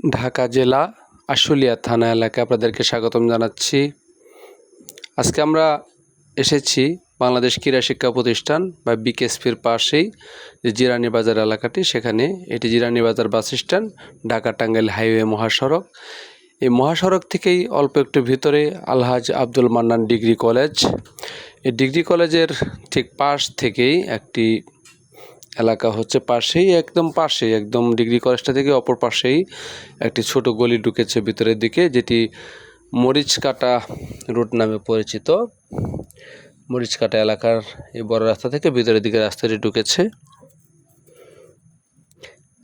ঢাকা জেলা আশুলিয়া থানা এলাকায় আপনাদেরকে স্বাগতম জানাচ্ছি। আজকে আমরা এসেছি বাংলাদেশ ক্রীড়া শিক্ষা প্রতিষ্ঠান বা বিকেএসপির পাশেই যে জিরানি বাজার এলাকাটি, সেখানে এটি Zirani Bazar bus stand, Dhaka Tangail highway মহাসড়ক। এই মহাসড়ক থেকেই অল্প একটু ভিতরে আলহাজ আব্দুল মান্নান ডিগ্রি কলেজ। এই ডিগ্রি কলেজের ঠিক পাশ থেকেই একটি এলাকা হচ্ছে পাশেই, একদম পাশেই, একদম ডিগ্রি কলেজটা থেকে অপর পাশেই একটি ছোট গলি ঢুকেছে ভিতরের দিকে, যেটি মরিচকাটা রুট নামে পরিচিত। মরিচকাটা এলাকার এই বড় রাস্তা থেকে ভিতরের দিকে রাস্তাটি ঢুকেছে।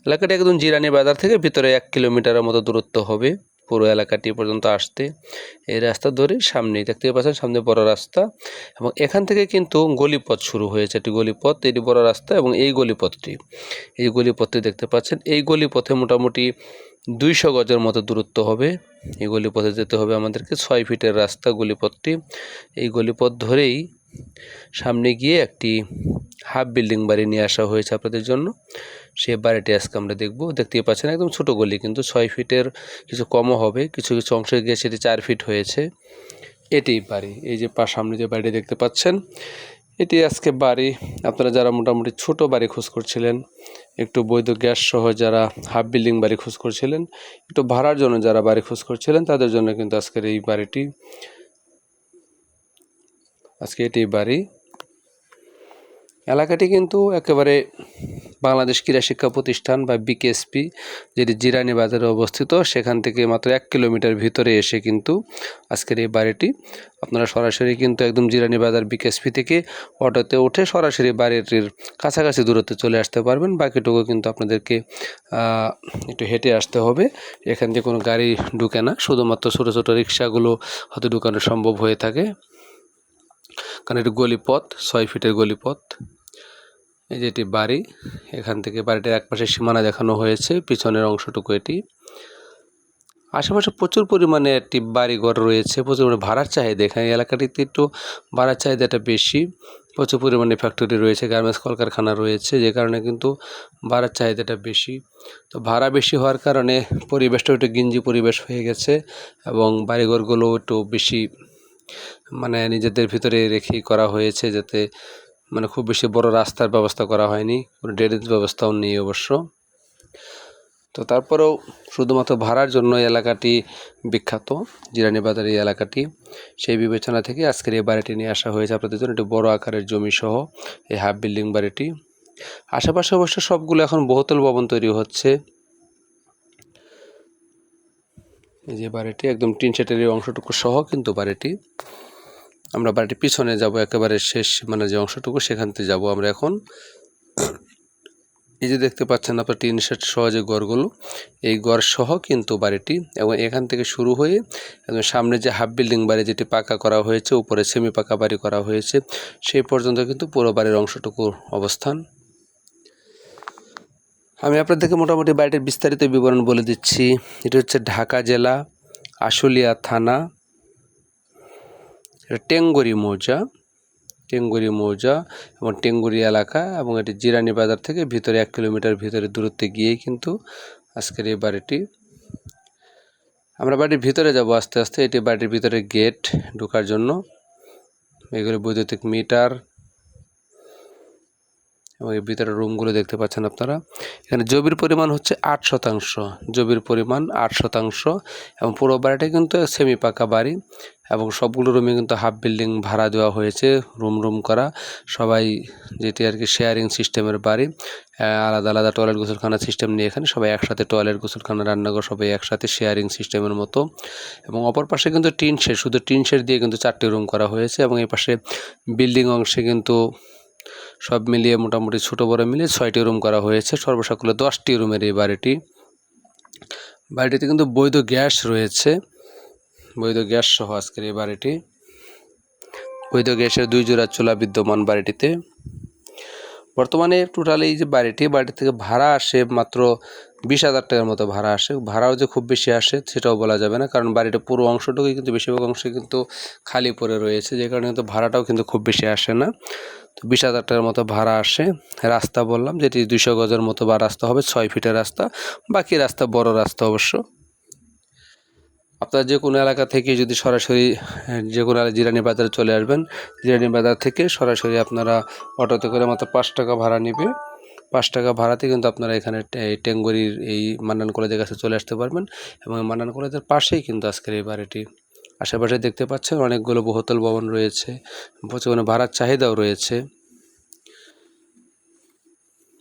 এলাকাটি একদম জিরানি বাজার থেকে ভিতরে এক কিলোমিটারের মতো দূরত্ব হবে। পুরো এলাকাটি পর্যন্ত আসতে এই রাস্তা ধরে সামনেই দেখতে পাচ্ছেন, সামনে বড় রাস্তা এবং এখান থেকে কিন্তু গলিপথ শুরু হয়েছে একটি গলিপথ, এটি বড় রাস্তা এবং এই গলিপথটি। এই গলিপথটি দেখতে পাচ্ছেন, এই গলিপথে মোটামুটি দুইশো গজের মতো দূরত্ব হবে। এই গলিপথে যেতে হবে আমাদেরকে ছয় ফিটের রাস্তা গলিপথটি। এই গলিপথ ধরেই সামনে গিয়ে একটি হাফ বিল্ডিং বাড়ি নিয়ে আসা হয়েছে আপনাদের জন্য। সে বাড়িটি আজকে আমরা দেখব। দেখতেই পাচ্ছেন একদম ছোট গলি, কিন্তু ছয় ফিটের কিছু কমও হবে। কিছু কিছু অংশে গিয়ে সেটি চার ফিট হয়েছে। এটি বাড়ি। এই যে পা সামনে যে বাড়িটি দেখতে পাচ্ছেন, এটি আজকে বাড়ি। আপনারা যারা মোটামুটি ছোট বাড়ি খোঁজ করছিলেন, একটু বৈধ গ্যাস সহ যারা হাফ বিল্ডিং বাড়ি খোঁজ করছিলেন, একটু ভাড়ার জন্য যারা বাড়ি খোঁজ করছিলেন, তাদের জন্য কিন্তু আজকের এই বাড়িটি, আজকে এটি বাড়ি। এলাকাটি কিন্তু একেবারে বাংলাদেশ ক্রীড়া শিক্ষা প্রতিষ্ঠান বা বিকেএসপি যেটি জিরানি বাজারে অবস্থিত, সেখান থেকে মাত্র এক কিলোমিটার ভিতরে এসে কিন্তু আজকের এই বাড়িটি। আপনারা সরাসরি কিন্তু একদম জিরানি বাজার বিকেএসপি থেকে অটোতে উঠে সরাসরি বাড়িটির কাছাকাছি দূরত্বে চলে আসতে পারবেন। বাকিটুকু কিন্তু আপনাদেরকে একটু হেঁটে আসতে হবে। এখান থেকে কোনো গাড়ি ঢুকে না, শুধুমাত্র ছোটো ছোটো রিক্সাগুলো হয়তো ঢুকানো সম্ভব হয়ে থাকে। কারণ এটি গলিপথ, ছয় ফিটের গলিপথ। এই যে এটি বাড়ি, এখান থেকে বাড়িটির একপাশে সীমানা দেখানো হয়েছে, পিছনের অংশটুকু এটি। আশেপাশে প্রচুর পরিমাণে একটি বাড়িঘর রয়েছে, প্রচুর পরিমাণে ভাড়ার চাহিদা। এখানে এলাকাটিতে একটু ভাড়ার চাহিদাটা বেশি। প্রচুর পরিমাণে ফ্যাক্টরি রয়েছে গার্মেন্টস কলকারখানা রয়েছে, যে কারণে কিন্তু ভাড়ার চাহিদাটা বেশি। তো ভাড়া বেশি হওয়ার কারণে পরিবেশটা একটু গিঞ্জি পরিবেশ হয়ে গেছে এবং বাড়িঘরগুলো একটু বেশি মানে নিজেদের ভিতরে রেখেই করা হয়েছে যাতে মানে খুব বেশি বড় রাস্তার ব্যবস্থা করা হয়নি, কোনো ড্রেনেজ ব্যবস্থাও নেই অবশ্য। তো তারপরেও শুধুমাত্র ভাড়ার জন্য এলাকাটি বিখ্যাত জিরানি বাজার এই এলাকাটি। সেই বিবেচনা থেকে আজকের এই বাড়িটি নিয়ে আসা হয়েছে আপনাদের জন্য একটি বড় আকারের জমি সহ এই হাফ বিল্ডিং বাড়িটি। আশেপাশে অবশ্য সবগুলো এখন বহুতল ভবন তৈরি হচ্ছে। এই যে বাড়িটি একদম টিন শেটের অংশটুকু সহ কিন্তু বাড়িটি। আমরা বাড়িটির পিছনে যাব, একেবারে শেষ মানে যে অংশটুকু সেখান থেকে যাব আমরা এখন। এই যে দেখতে পাচ্ছেন আপনার টিন শেড সহ যে গড়গুলো, এই গড় সহ কিন্তু বাড়িটি এবং এখান থেকে শুরু হয়ে একদম সামনে যে হাফ বিল্ডিং বাড়ি যেটি পাকা করা হয়েছে, উপরে সেমি পাকা বাড়ি করা হয়েছে, সেই পর্যন্ত কিন্তু পুরো বাড়ির অংশটুকুর অবস্থান। আমি আপনাদেরকে মোটামুটি বাড়িটির বিস্তারিত বিবরণ বলে দিচ্ছি। এটি হচ্ছে ঢাকা জেলা আশুলিয়া থানা। এটা টেঙ্গুরি মৌজা টেঙ্গুরি মৌজা এবং টেঙ্গুরি এলাকা এবং এটি জিরানি বাজার থেকে ভিতরে এক কিলোমিটার ভিতরে দূরত্বে গিয়েই কিন্তু আজকের এই বাড়িটি। আমরা বাড়ির ভিতরে যাব আস্তে আস্তে, এটি বাড়ির ভিতরে গেট ঢোকার জন্য। এগুলো বৈদ্যুতিক মিটার এবং এর ভিতরে রুমগুলো দেখতে পাচ্ছেন আপনারা। এখানে জবির পরিমাণ হচ্ছে আট শতাংশ জবির পরিমাণ আট শতাংশ এবং পুরো বাড়িটা কিন্তু সেমি পাকা বাড়ি। এবং সবগুলো রুমে কিন্তু হাফ বিল্ডিং ভাড়া দেওয়া হয়েছে রুম রুম করা। সবাই যেটি আর কি শেয়ারিং সিস্টেমের বাড়ি আলাদা আলাদা টয়লেট গোসলখানা সিস্টেম নিয়ে এখানে সবাই একসাথে টয়লেট গোসলখানা, রান্নাঘর সবাই একসাথে শেয়ারিং সিস্টেমের মতো। এবং অপর পাশে কিন্তু টিন শেড শুধু টিন শেড দিয়ে কিন্তু চারটি রুম করা হয়েছে এবং এই পাশে বিল্ডিং অংশে কিন্তু সব মিলিয়ে মোটামুটি ছোটো বড়ো মিলিয়ে ছয়টি রুম করা হয়েছে সর্বসকলে দশটি রুমের এই বাড়িটি। বাড়িটিতে কিন্তু বৈধ গ্যাস রয়েছে। বৈধ গ্যাস সহ আজকের এই বাড়িটি। বৈধ গ্যাসের দুই জোড়া চুলা বিদ্যমান বাড়িটিতে। বর্তমানে টোটাল এই যে বাড়িটি, বাড়ি থেকে ভাড়া আসে মাত্র বিশ হাজার টাকার মতো ভাড়া আসে। ভাড়াও যে খুব বেশি আসে সেটাও বলা যাবে না, কারণ বাড়িটা পুরো অংশটুকুই কিন্তু বেশিরভাগ অংশ কিন্তু খালি পড়ে রয়েছে, যে কারণে কিন্তু ভাড়াটাও কিন্তু খুব বেশি আসে না। তো বিশ হাজার টাকার মতো ভাড়া আসে। রাস্তা বললাম, যেটি দুইশো গজের মতো বা রাস্তা হবে, ছয় ফিটের রাস্তা, বাকি রাস্তা বড় রাস্তা অবশ্য। আপনারা যে কোনো এলাকা থেকে যদি সরাসরি যে কোনো জিরানি বাজারে চলে আসবেন, জিরানি বাজার থেকে সরাসরি আপনারা অটোতে করে মাত্র পাঁচ টাকা ভাড়া নেবে। পাঁচ টাকা ভাড়াতে কিন্তু আপনারা এখানে টেঙ্গুরির এই মান্নান কলেজের কাছে চলে আসতে পারবেন এবং মান্নান কলেজের পাশেই কিন্তু আজকের এই বাড়িটি। আশেপাশে দেখতে পাচ্ছেন অনেকগুলো বহুতল ভবন রয়েছে, প্রচুর মানে ভাড়ার চাহিদাও রয়েছে।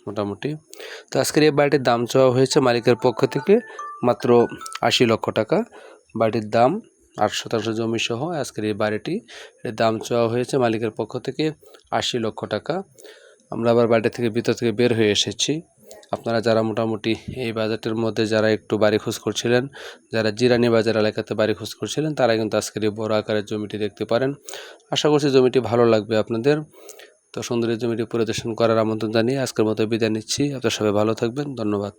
মোটামুটি। তো আজকের এই বাড়িটির দাম চাওয়া হয়েছে মালিকের পক্ষ থেকে মাত্র আশি লক্ষ টাকা। বাড়ির দাম আট শতাংশ জমি সহ আজকের এই বাড়িটি। দাম চাওয়া হয়েছে মালিকের পক্ষ থেকে আশি লক্ষ টাকা। আমরা আবার বাড়ি থেকে ভিতর থেকে বের হয়ে এসেছি। আপনারা যারা মোটামুটি এই বাজেটের মধ্যে যারা একটু বাড়ি খোঁজ করছিলেন, যারা জিরানি বাজার এলাকাতে বাড়ি খোঁজ করছিলেন, তারা কিন্তু আজকের এই বড় আকারের জমিটি দেখতে পারেন। আশা করছি জমিটি ভালো লাগবে আপনাদের। তো সুন্দরী জমিটি পরিদর্শন করার আমন্ত্রণ জানিয়ে আজকের মতো বিদায় নিচ্ছি। আপনারা সবাই ভালো থাকবেন। ধন্যবাদ।